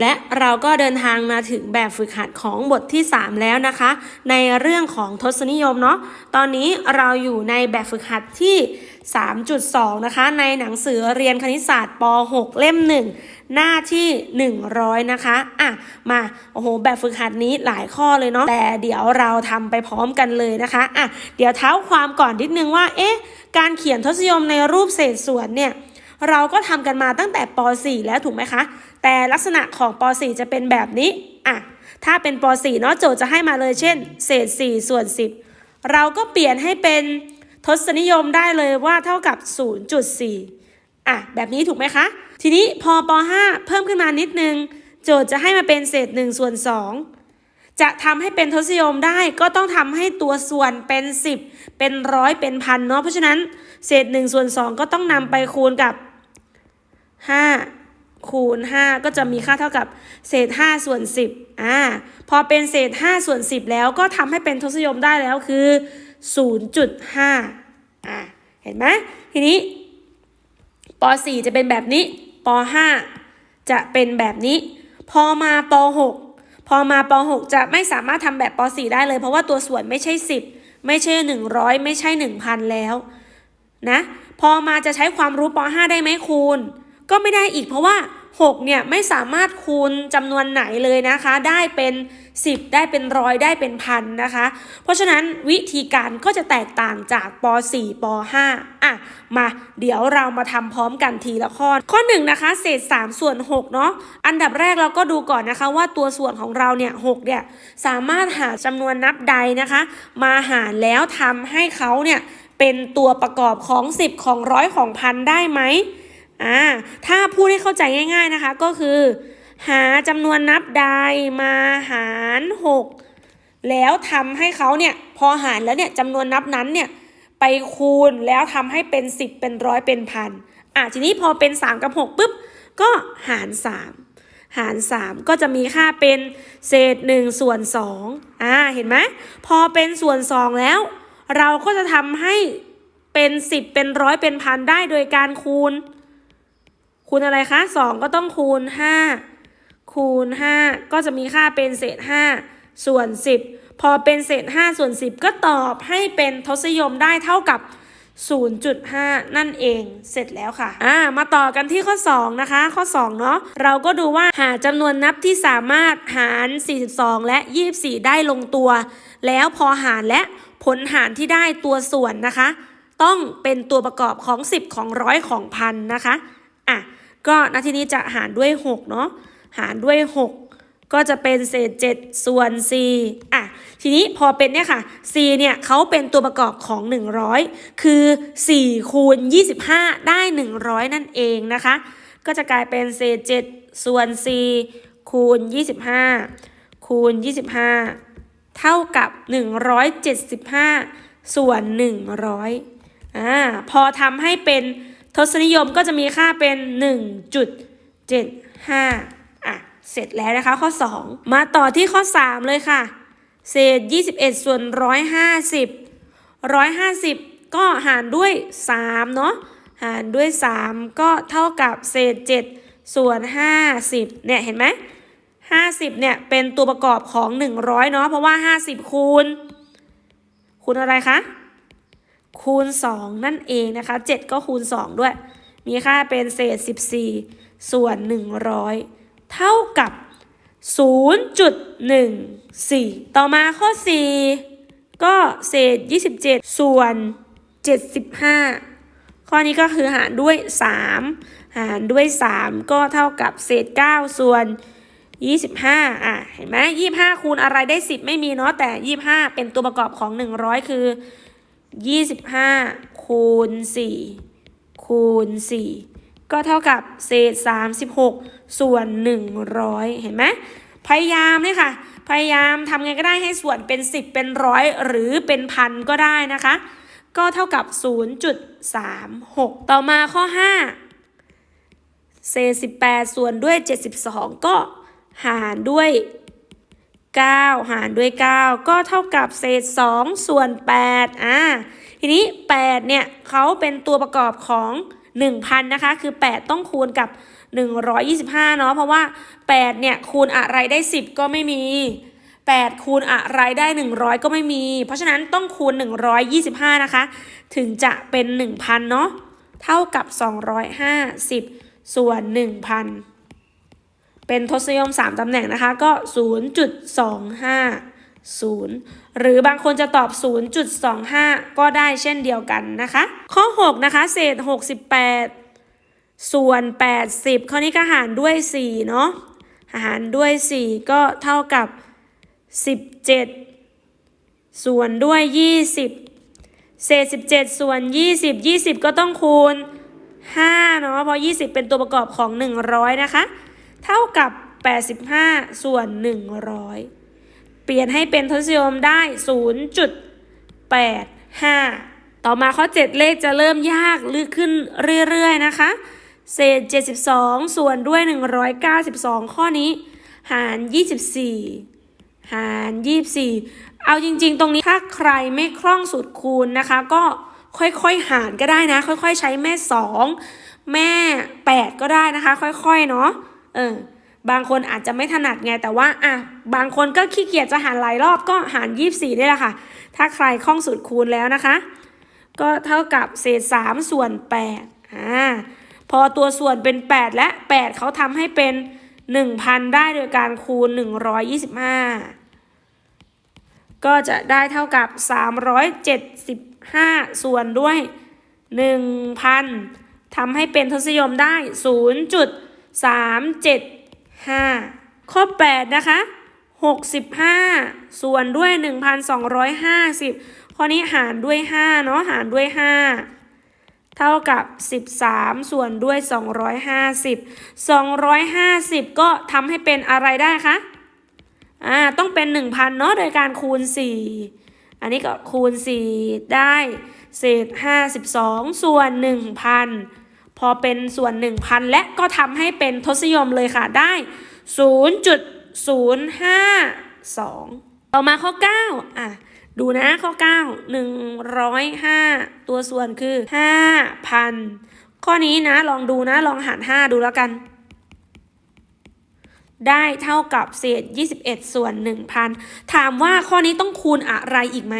และเราก็เดินทางมาถึงแบบฝึกหัดของบทที่ 3 แล้วนะคะ ในเรื่องของทศนิยมเนาะตอนนี้เราอยู่ในแบบฝึกหัดที่ 3.2 นะคะ ในหนังสือเรียนคณิตศาสตร์ป .6 เล่ม 1 หน้าที่ 100 นะคะอะมาโอ้โหแบบฝึกหัดนี้หลายข้อเลยเนาะแต่เดี๋ยวเราทำไปพร้อมกันเลยนะคะอะเดี๋ยวเท้าความก่อนนิดนึงว่าเอ๊ะการเขียนทศนิยมในรูปเศษส่วนเนี่ย เราก็ทำกันมาตั้งแต่ป .4 แล้วถูกไหมคะ แต่ลักษณะของป .4 จะเป็นแบบนี้อะถ้าเป็นป .4 เนาะโจทย์จะให้มาเลยเช่น เศษ 4 ส่วน 10 เราก็เปลี่ยนให้เป็นทศนิยมได้เลยว่าเท่ากับ 0.4อะแบบนี้ถูกไหมคะ ทีนี้พอป .5 เพิ่มขึ้นมานิดนึง โจทย์จะให้มาเป็นเศษ 1 ส่วน 2จะทำให้เป็นทศนิยมได้ก็ต้องทำให้ตัวส่วนเป็น 10 เป็นร้อยเป็นพันเนาะเพราะฉะนั้นเศษ1ส่วน2 ก็ต้องนำไปคูณกับ 5 คูณ 5 ก็จะมีค่าเท่ากับเศษ 5 ส่วน 10อ่าพอเป็นเศษ 5 ส่วน 10 แล้วก็ทำให้เป็นทศนิยมได้แล้วคือ 0.5อ่าเห็นไหมทีนี้ป .4 จะเป็นแบบนี้ป .5 จะเป็นแบบนี้ พอมาป .6 พอมาป .6 จะไม่สามารถทำแบบป .4 ได้เลย เพราะว่าตัวส่วนไม่ใช่ 10 ไม่ใช่ 100 ไม่ใช่ 1,000 แล้วนะ พอมาจะใช้ความรู้ป .5 ได้ไหมคูณ ก็ไม่ได้อีกเพราะว่า 6 เนี่ยไม่สามารถคูณจำนวนไหนเลยนะคะ ได้เป็น 10 ได้เป็นร้อยได้เป็นพันนะคะ เพราะฉะนั้นวิธีการก็จะแตกต่างจากป .4 ป .5 อะ มาเดี๋ยวเรามาทำพร้อมกันทีละข้อ ข้อ1นะคะเศษ 3 ส่วน6เนาะอันดับแรกเราก็ดูก่อนนะคะว่าตัวส่วนของเราเนี่ย6เนี่ยสามารถหาจำนวนนับใดนะคะ มาหารแล้วทำให้เขาเนี่ยเป็นตัวประกอบของ 10 ของร้อยของพันได้ไหม อ่าถ้าพูดให้เข้าใจง่าย ๆนะคะ ก็คือ หาจำนวนนับใดมาหาร6แล้วทำให้เขาเนี่ยพอหารแล้วเนี่ยจำนวนนับนั้นเนี่ยไปคูณแล้วทำให้เป็น10เป็นร้อยเป็นพันอะทีนี้พอเป็น3กับ6ปุ๊บก็หาร3หาร 3 ก็จะมีค่าเป็นเศษ1ส่วน2อ่าเห็นไหมพอเป็นส่วน 2 แล้ว เราก็จะทำให้เป็นสิบเป็นร้อยเป็นพันได้โดยการคูณ คูณอะไรคะสองก็ต้องคูณห้าคูณห้าก็จะมีค่าเป็นเศษห้าส่วนสิบพอเป็นเศษห้าส่วนสิบก็ตอบให้เป็นทศนิยมได้เท่ากับ 0.5 นั่นเองเสร็จแล้วค่ะ อ่า มาต่อกันที่ข้อ 2 นะคะ ข้อ 2 เนาะเราก็ดูว่าหาจำนวนนับที่สามารถหาร 42 และ 24 ได้ลงตัว แล้วพอหารและผลหารที่ได้ตัวส่วนนะคะ ต้องเป็นตัวประกอบของ 10 ของร้อยของพันนะคะ อะ ก็นาทีนี้จะหารด้วย6เนาะหารด้วย 6ก็จะเป็นเศษ 7 ส่วน 4 อะ ทีนี้พอเป็นเนี่ยค่ะ 4 เนี่ยเขาเป็นตัวประกอบของ 100 คือ 4 คูณ 25 ได้ 100 นั่นเองนะคะ ก็จะกลายเป็นเศษ 7 ส่วน 4 คูณ 25 คูณ 25 เท่ากับ 175 ส่วน 100 อ่า พอทำให้เป็น ทศนิยมก็จะมีค่าเป็น 1.75อะเสร็จแล้วนะคะข้อ 2 มาต่อที่ข้อ 3 เลยค่ะ เศษ 21 ส่วน 150 150 ก็หารด้วย 3 เนาะหารด้วย 3 ก็เท่ากับเศษ 7 ส่วน 50 เนี่ย เห็นไหม50 เนี่ย เป็นตัวประกอบของ 100 เนาะเพราะว่า 50 คูณ คูณอะไรคะ คูณ 2 นั่นเองนะคะ 7 ก็คูณ 2 ด้วย มีค่าเป็นเศษ 14 ส่วน 100 เท่ากับ 0.14 ต่อมาข้อ 4 ก็เศษ 27 ส่วน 75 ข้อนี้ก็คือหารด้วย 3 หารด้วย 3 ก็เท่ากับเศษ 9 ส่วน 25 อะ เห็นไหม25 คูณอะไรได้ 10 ไม่มีเนาะแต่ 25 เป็นตัวประกอบของ 100 คือ 25 คูณ 4 คูณ 4 ก็เท่ากับเศษ 36 ส่วน 100 เห็นไหมพยายามเนี่ยค่ะ พยายามทำไงก็ได้ให้ส่วนเป็น 10 เป็นร้อยหรือเป็นพันก็ได้นะคะ ก็เท่ากับ 0.36 ต่อมาข้อ 5 เศษ 18 ส่วนด้วย 72 ก็หารด้วย 9 หารด้วย 9 ก็เท่ากับเศษ 2 ส่วน 8 อ่า ทีนี้ 8 เนี่ยเขาเป็นตัวประกอบของ 1,000 นะคะ คือ 8 ต้องคูณกับ 125 เนาะ เพราะว่า 8 เนี่ย คูณอะไรได้ 10 ก็ไม่มี 8 คูณอะไรได้ 100 ก็ไม่มี เพราะฉะนั้นต้องคูณ 125 นะคะ ถึงจะเป็น 1,000 เนาะ เท่ากับ 250 ส่วน 1,000 เป็นทศนิยม 3ตำแหน่งนะคะ ก็ 0.250 หรือบางคนจะตอบ 0.25 ก็ได้เช่นเดียวกันนะคะ ข้อ 6 นะคะ เศษ 68 ส่วน 80 ข้อนี้ก็หารด้วย 4 เนาะหารด้วย 4 ก็เท่ากับ 17 ส่วนด้วย 20 เศษ 17 ส่วน 20 20 ก็ต้องคูณ5เนาะเพราะ 20 เป็นตัวประกอบของ 100 นะคะ เท่ากับ 85 ส่วน 100 เปลี่ยนให้เป็นทศนิยมได้ 0.85 ต่อมาข้อ 7 เลขจะเริ่มยากลึกขึ้นเรื่อยๆนะคะ เศษ 72 ส่วนด้วย 192 ข้อนี้ หาร 24หาร 24 เอาจริงๆ ตรงนี้ถ้าใครไม่คล่องสูตรคูณนะคะ ก็ค่อยๆ หารก็ได้นะ ค่อยๆ ใช้แม่ 2 แม่ 8 ก็ได้นะคะ ค่อยๆ เนาะ เออบางคนอาจจะไม่ถนัดไงแต่ว่าอะบางคนก็ขี้เกียจจะหารหลายรอบก็หาร 24นี่แหละค่ะ ถ้าใครคล่องสูตรคูณแล้วนะคะ ก็เท่ากับเศษ 3 ส่วน8อ่าพอตัวส่วนเป็น 8 และ 8 เขาทำให้เป็น 1,000 ได้โดยการคูณ 125 ก็จะได้เท่ากับ 375 ส่วนด้วย 1,000ทำให้เป็นทศนิยมได้ 3 7 5 ข้อ 8 นะคะ 65 ส่วนด้วย 1,250 ข้อนี้หารด้วย 5 เนาะหารด้วย 5เท่ากับ 13 ส่วนด้วย 250 250 ก็ทำให้เป็นอะไรได้คะ อ่า ต้องเป็น 1,000 เนาะ โดยการคูณ 4 อันนี้ก็คูณ 4 ได้ เศษ 52 ส่วน 1,000 พอเป็นส่วน 1,000 และก็ทำให้เป็นทศนิยมเลยค่ะได้ 0.052 ต่อมาข้อ 9 อะ ดูนะข้อ 9 105 ตัวส่วนคือ 5,000 ข้อนี้นะลองดูนะลองหาร 5 ดูแล้วกัน ได้เท่ากับเศษ 21 ส่วน 1,000 ถามว่าข้อนี้ต้องคูณอะไรอีกไหม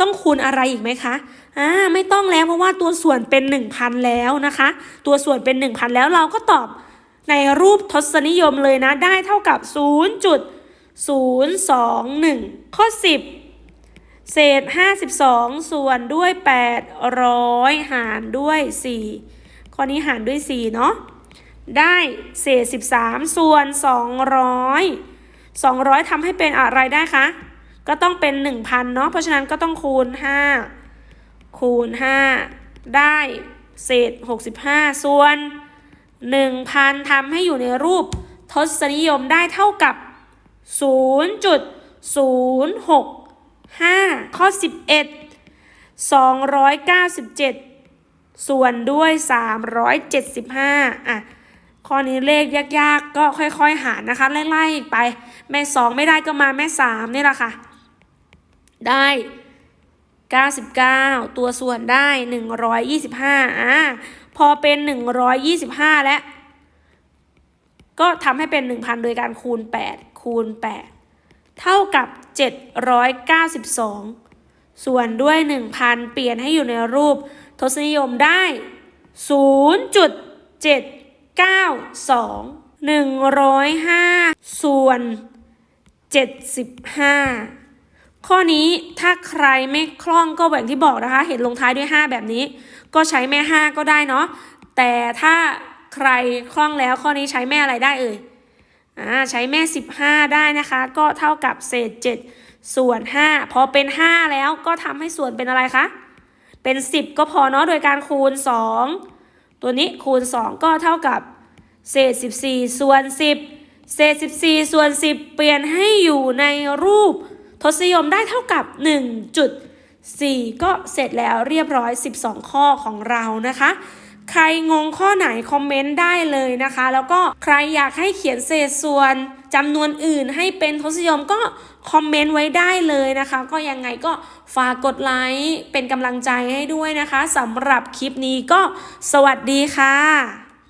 ต้องคูณอะไรอีกไหมคะอ่าไม่ต้องแล้วเพราะว่าตัวส่วนเป็น 1,000 แล้วนะคะ ตัวส่วนเป็น 1,000 แล้วเราก็ตอบในรูปทศนิยมเลยนะ ได้เท่ากับ 0.021 ข้อ 10 เศษ 52 ส่วนด้วย 800 หารด้วย 4 ข้อนี้หารด้วย 4 เนาะได้เศษ 13 ส่วน 200 200ทำให้เป็นอะไรได้คะ ก็ต้องเป็น 1,000เนาะเพราะฉะนั้นก็ต้องคูณ 5 คูณ 5 ได้เศษ 65 ส่วน 1,000ทำให้อยู่ในรูปทศนิยมได้เท่ากับ 0.065 ข้อ 11 297 ส่วนด้วย 375 อะข้อนี้เลขยากๆ ก็ค่อยๆ หารนะคะ ไล่ๆ ไป แม่ 2 ไม่ได้ก็มาแม่ 3 นี่แหละค่ะ ได้ 99 ตัวส่วนได้ 125อะพอเป็น 125 แล้ว ก็ทำให้เป็น 1,000 โดยการคูณ 8 คูณ 8 เท่ากับ 792 ส่วนด้วย 1,000 เปลี่ยนให้อยู่ในรูปทศนิยมได้ 0.792 105 ส่วน 75 ข้อนี้ถ้าใครไม่คล่องก็แบบที่บอกนะคะ เห็นลงท้ายด้วย 5 แบบนี้ ก็ใช้แม่ 5 ก็ได้เนาะแต่ถ้าใครคล่องแล้วข้อนี้ใช้แม่อะไรได้เอ่ยอ่าใช้แม่ 15 ได้นะคะ ก็เท่ากับเศษ 7 ส่วน 5 พอเป็น 5 แล้วก็ทำให้ส่วนเป็นอะไรคะ เป็น 10 ก็พอเนาะโดยการคูณ 2 ตัวนี้คูณ 2 ก็เท่ากับเศษ 14 ส่วน 10 เศษ 14 ส่วน 10 เปลี่ยนให้อยู่ในรูป ทศนิยมได้เท่ากับ 1.4 ก็เสร็จแล้วเรียบร้อย 12 ข้อของเรานะคะ ใครงงข้อไหนคอมเมนต์ได้เลยนะคะ แล้วก็ใครอยากให้เขียนเศษส่วนจำนวนอื่นให้เป็นทศนิยมก็คอมเมนต์ไว้ได้เลยนะคะ ก็ยังไงก็ฝากกดไลค์เป็นกำลังใจให้ด้วยนะคะสำหรับคลิปนี้ก็สวัสดีค่ะ